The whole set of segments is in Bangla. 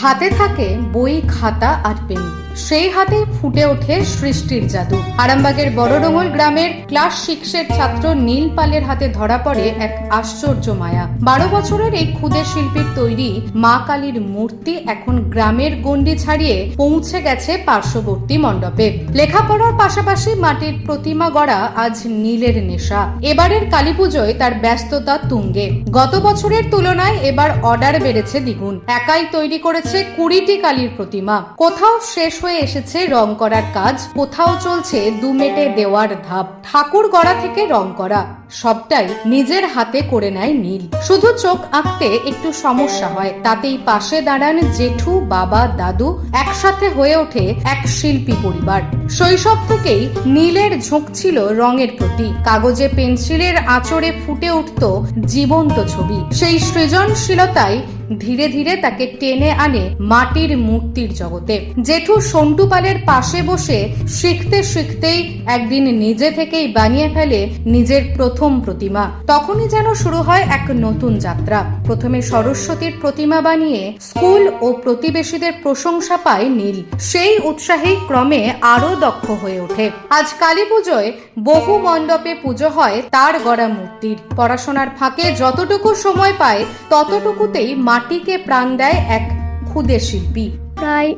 হাতে থাকে বই খাতা আর পেন। সেই হাতে ফুটে ওঠে সৃষ্টির জাদু। আরামবাগের বড়ডোঙ্গল গ্রামের ক্লাস সিক্সের ছাত্র নীল পালের হাতে ধরা পড়ে এক আশ্চর্য মায়া। বারো বছরের এই ক্ষুদে শিল্পীর তৈরি মা কালীর মূর্তি এখন গ্রামের গণ্ডি ছাড়িয়ে পৌঁছে গেছে পার্শ্ববর্তী মণ্ডপে। লেখাপড়ার পাশাপাশি মাটির প্রতিমা গড়া আজ নীলের নেশা। এবারের কালী পুজোয় তার ব্যস্ততা তুঙ্গে। গত বছরের তুলনায় এবার অর্ডার বেড়েছে দ্বিগুণ। একাই তৈরি করেছে কুড়িটি কালীর প্রতিমা। কোথাও শেষ হয়ে এসেছে রং করার কাজ। কোথাও চলছে দু মেটে দেওয়ার ধাপ। ঠাকুর গড়া থেকে রং করা। সবটাই নিজের হাতে করে নেয় নীল। শুধু চোখ আঁকতে একটু সমস্যা হয়। তাতেই পাশে দাঁড়ান জেঠু, বাবা, দাদু। একসাথে হয়ে ওঠে এক শিল্পী পরিবার। শৈশব থেকেই নীলের ঝোঁক ছিল রঙের প্রতি। কাগজে পেন্সিলের আঁচড়ে ফুটে উঠত জীবন্ত ছবি। সেই সৃজনশীলতাই ধীরে ধীরে তাকে টেনে আনে মাটির মূর্তির জগতে। জেঠু সন্টু পালের পাশে বসে শিখতে শিখতেই একদিন নিজে থেকেই বানিয়ে ফেলে নিজের প্রথম প্রতিমা। তখনই যেন শুরু হয় এক নতুন যাত্রা। প্রথমে সরস্বতীর প্রতিমা বানিয়ে স্কুল ও প্রতিবেশীদের প্রশংসা পায় নীল। সেই উৎসাহেই ক্রমে আরও দক্ষ হয়ে ওঠে। আজ কালী পুজোয় বহু মণ্ডপে পুজো হয় তার গড়া মূর্তির। পড়াশোনার ফাঁকে যতটুকু সময় পায় ততটুকুতেই মাটিকে প্রাণ দেয় এক ক্ষুদে শিল্পী। প্রায়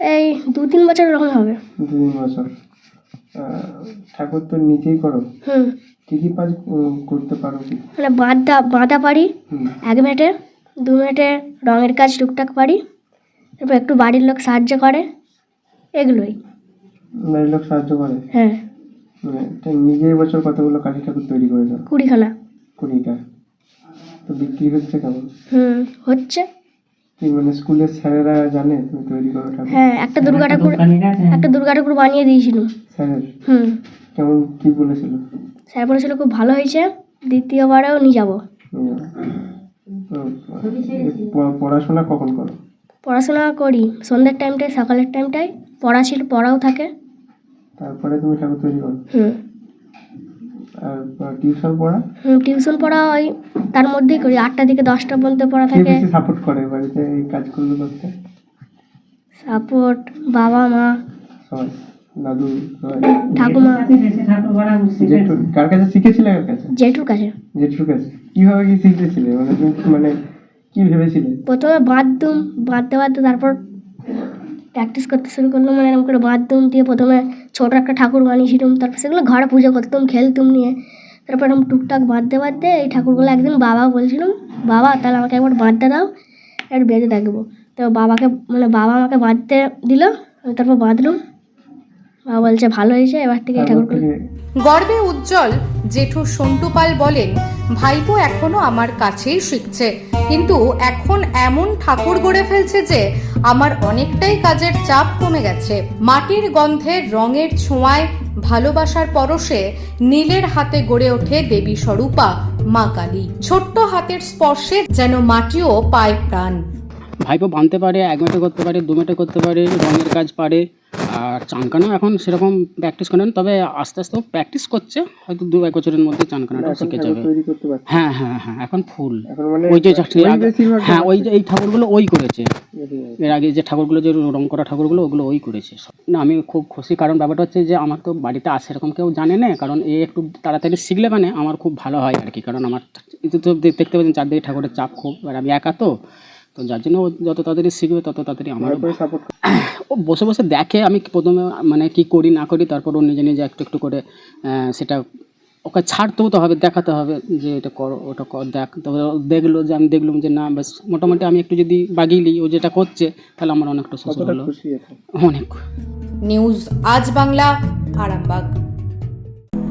এই দু তিন বছর এরকম হবে। দু তিন বছর ঠাকুর তো নিজেই করো। হুম। কি কি কাজ করতে পারো কি? মানে বাঁধা বাঁধা পারি এক মিনিটে দু মিনিটে রঙের কাজ টুকটাক পারি তারপর একটু বাড়ির লোক সাহায্য করে এগুলোই। বাড়ির লোক সাহায্য করে? হ্যাঁ। মানে তা নিজে এবছর কতগুলো কালী ঠাকুর তৈরি করেছ? কুড়িখানা। কুড়িটা। তো বিক্রি হচ্ছে কেমন? হুম হচ্ছে। কি মানে স্কুলের স্যারেরা জানে তুমি তৈরি করো ঠাকুর? হ্যাঁ একটা দুর্গা ঠাকুর একটা দুর্গা ঠাকুর বানিয়ে দিয়েছিলাম স্যারের? হুম। কেমন কি বলেছিল? স্যার বলেছিল খুব ভালো হয়েছে দ্বিতীয়বারেও নিয়ে যাব। পড়াশোনা কখন করো? পড়াশোনা করি সন্ধ্যের টাইমটায় সকালের টাইমটায় পড়া ছিল পড়াও থাকে। তারপরে তুমি ঠাকুর তৈরি করো? হুম। আর টিউশন পড়া? হুম টিউশন পড়া ওই তার মধ্যেই করি আটটা থেকে দশটা পর্যন্ত পড়া থাকে। সাপোর্ট করে বাড়িতে এই কাজগুলো করতে? সাপোর্ট বাবা মা সবাই। দাদু ঠাকুমা। জেঠু কার কাছে শিখেছিলে কার কাছে? জেঠুর কাছে। জেঠুর কাছে। কীভাবে কি শিখেছিলে? মানে মানে কি ভেবেছিলে? প্রথমে বাথরুম বাঁধতে বাঁধতে তারপর প্র্যাকটিস করতে শুরু করলাম। মানে এরকম করে বাথরুম দিয়ে প্রথমে ছোটো একটা ঠাকুর বানিয়েছিলাম। তারপর সেগুলো ঘরে পুজো করতাম খেলতুম নিয়ে। তারপর এরকম টুকটাক বাঁধতে বাঁধতে এই ঠাকুরগুলো একদিন বাবা বলছিলাম বাবা তাহলে আমাকে একবার বাঁধতে দাও একটু বেঁধে দেখব। তো বাবাকে মানে বাবা আমাকে বাঁধতে দিল তারপর বাঁধলাম বাবা বলছে ভালো হয়েছে এবার থেকে তারপর ঠাকুরগুলো থেকে গর্বে উজ্জ্বল জেঠু সন্টু পাল বলেন ভাইপো এখনও আমার কাছেই শিখছে। কিন্তু এখন এমন ঠাকুর গড়ে ফেলছে যে আমার অনেকটাই কাজের চাপ কমে গেছে। মাটির গন্ধে রঙের ছোঁয়ায় ভালোবাসার পরশে নীলের হাতে গড়ে ওঠে দেবী স্বরূপা মা কালী। ছোট্ট হাতের স্পর্শে যেন মাটিও পায় প্রাণ। ভাইপো বানতে পারে এক মেটে করতে পারে দু মেটে করতে পারে রঙের কাজ পারে। আর চানকানা এখন সেরকম প্র্যাকটিস করে না তবে আস্তে আস্তে প্র্যাকটিস করছে হয়তো দু এক বছরের মধ্যে চানকানাটা শিখে যাবে। হ্যাঁ হ্যাঁ হ্যাঁ এখন ফুল মানে ওই যে হ্যাঁ ওই যে এই ঠাকুরগুলো ওই করেছে। এর আগে যে ঠাকুরগুলো যে রং করা ঠাকুরগুলো ওগুলো ওই করেছে না আমি খুব খুশি কারণ ব্যাপারটা হচ্ছে যে আমার তো বাড়িতে আসে এরকম কেউ জানে না কারণ এ একটু তাড়াতাড়ি শিখলে মানে আমার খুব ভালো হয় আর কি কারণ আমার তো দেখতে পাচ্ছেন চারদিকে ঠাকুরের চাপ খুব আর আমি একা তো তো যার জন্য ও যত তাড়াতাড়ি শিখবে তত তাড়াতাড়ি আমার সাপোর্ট ও বসে বসে দেখে আমি প্রথমে মানে কি করি না করি তারপর ও নিজে নিজে একটু একটু করে সেটা ওকে ছাড়তেও তো হবে দেখাতে হবে যে এটা করো ওটা কর দেখ। তারপরে দেখল যে আমি দেখলাম যে না বেশ মোটামুটি আমি একটু যদি বাগিয়ে নিই ও যেটা করছে তাহলে আমার অনেকটা সুস্থ হলো। অনেক। নিউজ আজ বাংলা আরামবাগ।